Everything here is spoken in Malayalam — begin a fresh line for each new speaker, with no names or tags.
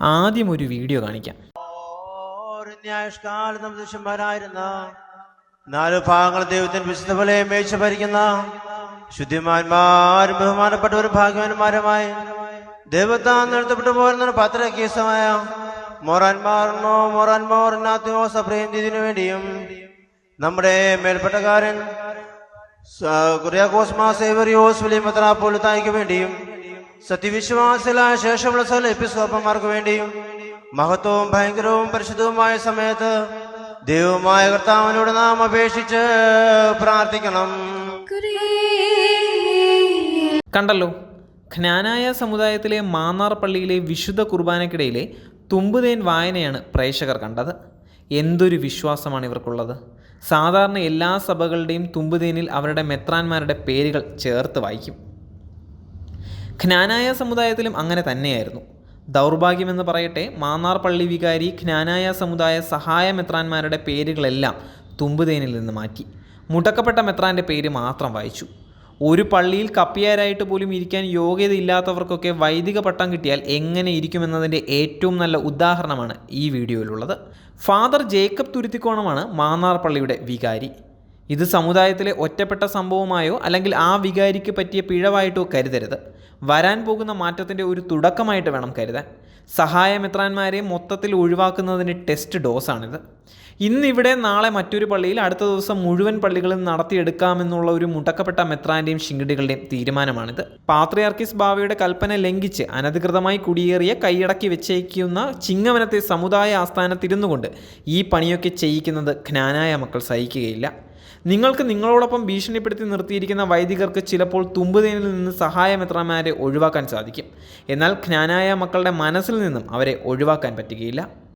ആദ്യം ഒരു വീഡിയോ കാണിക്കാം.
നാല് ഭാഗങ്ങൾ ദൈവത്തിന് വിശുദ്ധ പോലെ മേച്ചു ഭരിക്കുന്ന ശുദ്ധിമാന്മാരും ബഹുമാനപ്പെട്ടവരും ഭാഗ്യവാന്മാരുമായി ദൈവത്താൻ നിർത്തപ്പെട്ടു പോരുന്ന പത്ര കേസമായ മൊറാൻമാറിനോ മൊറാൻമോറിനാത്തിനോ സപ്രേന്തിനു വേണ്ടിയും നമ്മുടെ മേൽപ്പെട്ടക്കാരൻ കുര്യാക്കോസ്മാ സേവറിയോസ് വലിയ മെത്രാപ്പോലിത്തായ്ക്ക് വേണ്ടിയും സത്യവിശ്വാസികളായ ശേഷമുള്ള സകല എപ്പിസ്കോപ്പന്മാർക്ക് വേണ്ടിയും മഹത്വവും ഭയങ്കരവും പരിശുദ്ധവുമായ സമയത്ത് ദൈവമായ കർത്താവിനോട് നാം അപേക്ഷിച്ച് പ്രാർത്ഥിക്കണം.
കണ്ടല്ലോ ജ്ഞാനായ സമുദായത്തിലെ മാന്നാർ പള്ളിയിലെ വിശുദ്ധ കുർബാനക്കിടയിലെ തുമ്പുതേൻ വായനയാണ് പ്രേക്ഷകർ കണ്ടത്. എന്തൊരു വിശ്വാസമാണ് ഇവർക്കുള്ളത്. സാധാരണ എല്ലാ സഭകളുടെയും തുമ്പുതേനിൽ അവരുടെ മെത്രാന്മാരുടെ പേരുകൾ ചേർത്ത് വായിക്കും. ജ്ഞാനായ സമുദായത്തിലും അങ്ങനെ തന്നെയായിരുന്നു. ദൗർഭാഗ്യമെന്ന് പറയട്ടെ മാന്നാർ പള്ളി വികാരി ജ്ഞാനായ സമുദായ സഹായ മെത്രാന്മാരുടെ പേരുകളെല്ലാം തുമ്പുതേനിൽ നിന്ന് മാറ്റി. മുടക്കപ്പെട്ട മെത്രാന്റെ പേര് മാത്രം വായിച്ചു. ഒരു പള്ളിയിൽ കപ്പിയാരായിട്ട് പോലും ഇരിക്കാൻ യോഗ്യതയില്ലാത്തവർക്കൊക്കെ വൈദിക പട്ടം കിട്ടിയാൽ എങ്ങനെ ഇരിക്കുമെന്നതിന്റെ ഏറ്റവും നല്ല ഉദാഹരണമാണ് ഈ വീഡിയോയിലുള്ളത്. ഫാദർ ജേക്കബ് തുരുത്തിക്കോണമാണ് മാന്നാർ പള്ളിയുടെ വികാരി. ഇത് സമുദായത്തിലെ ഒറ്റപ്പെട്ട സംഭവമായോ അല്ലെങ്കിൽ ആ വികാരിക്ക് പറ്റിയ പിഴവായിട്ടോ കരുതരുത്. വരാൻ പോകുന്ന മാറ്റത്തിന്റെ ഒരു തുടക്കമായിട്ട് വേണം കരുതാൻ. സഹായമിത്രാന്മാരെ മൊത്തത്തിൽ ഒഴിവാക്കുന്നതിന് ടെസ്റ്റ് ഡോസാണിത്. ഇന്നിവിടെ നാളെ മറ്റൊരു പള്ളിയിൽ അടുത്ത ദിവസം മുഴുവൻ പള്ളികളും നടത്തിയെടുക്കാമെന്നുള്ള ഒരു മുടക്കപ്പെട്ട മെത്രാന്റെയും ശിങ്കിടികളുടെയും തീരുമാനമാണിത്. പാത്രിയാർക്കിസ് ബാവയുടെ കൽപ്പന ലംഘിച്ച് അനധികൃതമായി കുടിയേറിയ കൈയടക്കി വെച്ചേക്കുന്ന ചിങ്ങവനത്തെ സമുദായ ആസ്ഥാനത്തിരുന്നുകൊണ്ട് ഈ പണിയൊക്കെ ചെയ്യിക്കുന്നത് ജ്ഞാനായ മക്കൾ സഹിക്കുകയില്ല. നിങ്ങൾക്ക് നിങ്ങളോടൊപ്പം ഭീഷണിപ്പെടുത്തി നിർത്തിയിരിക്കുന്ന വൈദികർക്ക് ചിലപ്പോൾ തുമ്പുതേനിൽ നിന്ന് സഹായമെത്രമാരെ ഒഴിവാക്കാൻ സാധിക്കും. എന്നാൽ ജ്ഞാനായ മക്കളുടെ മനസ്സിൽ നിന്നും അവരെ ഒഴിവാക്കാൻ പറ്റുകയില്ല.